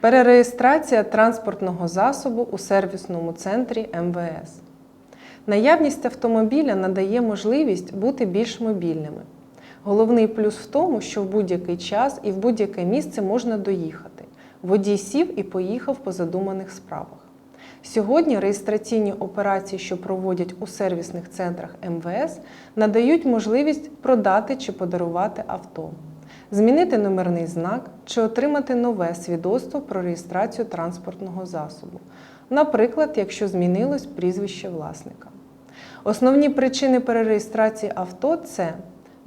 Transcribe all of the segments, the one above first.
Перереєстрація транспортного засобу у сервісному центрі МВС. Наявність автомобіля надає можливість бути більш мобільними. Головний плюс в тому, що в будь-який час і в будь-яке місце можна доїхати. Водій сів і поїхав по задуманих справах. Сьогодні реєстраційні операції, що проводять у сервісних центрах МВС, надають можливість продати чи подарувати авто, змінити номерний знак чи отримати нове свідоцтво про реєстрацію транспортного засобу, наприклад, якщо змінилось прізвище власника. Основні причини перереєстрації авто це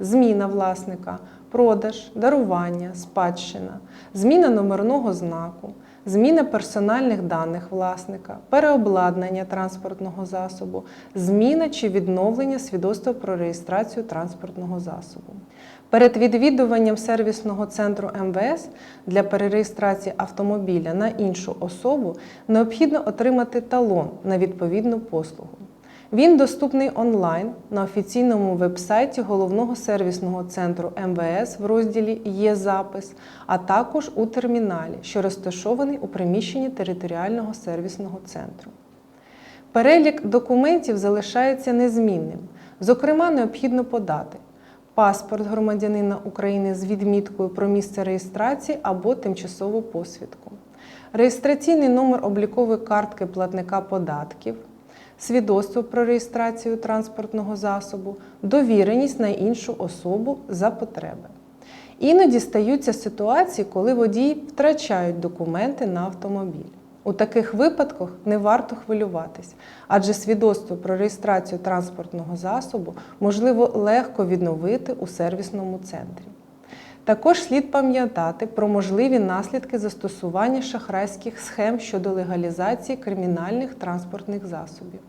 зміна власника, продаж, дарування, спадщина, зміна номерного знаку, зміна персональних даних власника, переобладнання транспортного засобу, зміна чи відновлення свідоцтва про реєстрацію транспортного засобу. Перед відвідуванням сервісного центру МВС для перереєстрації автомобіля на іншу особу необхідно отримати талон на відповідну послугу. Він доступний онлайн на офіційному вебсайті головного сервісного центру МВС в розділі Є запис, а також у терміналі, що розташований у приміщенні територіального сервісного центру. Перелік документів залишається незмінним. Зокрема, необхідно подати паспорт громадянина України з відміткою про місце реєстрації або тимчасову посвідку, реєстраційний номер облікової картки платника податків, свідоцтво про реєстрацію транспортного засобу, довіреність на іншу особу за потреби. Іноді стаються ситуації, коли водії втрачають документи на автомобіль. У таких випадках не варто хвилюватись, адже свідоцтво про реєстрацію транспортного засобу можливо легко відновити у сервісному центрі. Також слід пам'ятати про можливі наслідки застосування шахрайських схем щодо легалізації кримінальних транспортних засобів.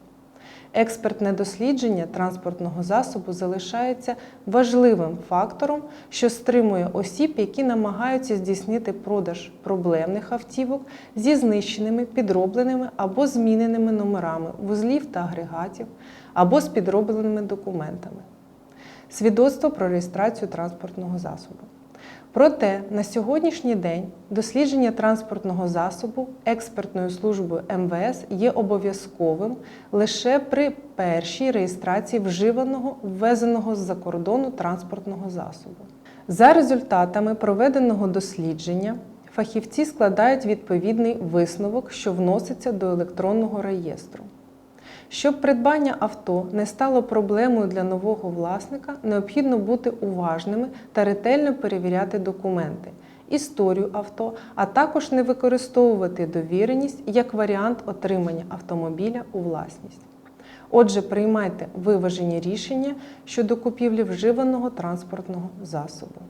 Експертне дослідження транспортного засобу залишається важливим фактором, що стримує осіб, які намагаються здійснити продаж проблемних автівок зі знищеними, підробленими або зміненими номерами вузлів та агрегатів, або з підробленими документами. Свідоцтво про реєстрацію транспортного засобу. Проте на сьогоднішній день дослідження транспортного засобу експертною службою МВС є обов'язковим лише при першій реєстрації вживаного ввезеного з-за кордону транспортного засобу. За результатами проведеного дослідження фахівці складають відповідний висновок, що вноситься до електронного реєстру. Щоб придбання авто не стало проблемою для нового власника, необхідно бути уважними та ретельно перевіряти документи, історію авто, а також не використовувати довіреність як варіант отримання автомобіля у власність. Отже, приймайте виважені рішення щодо купівлі вживаного транспортного засобу.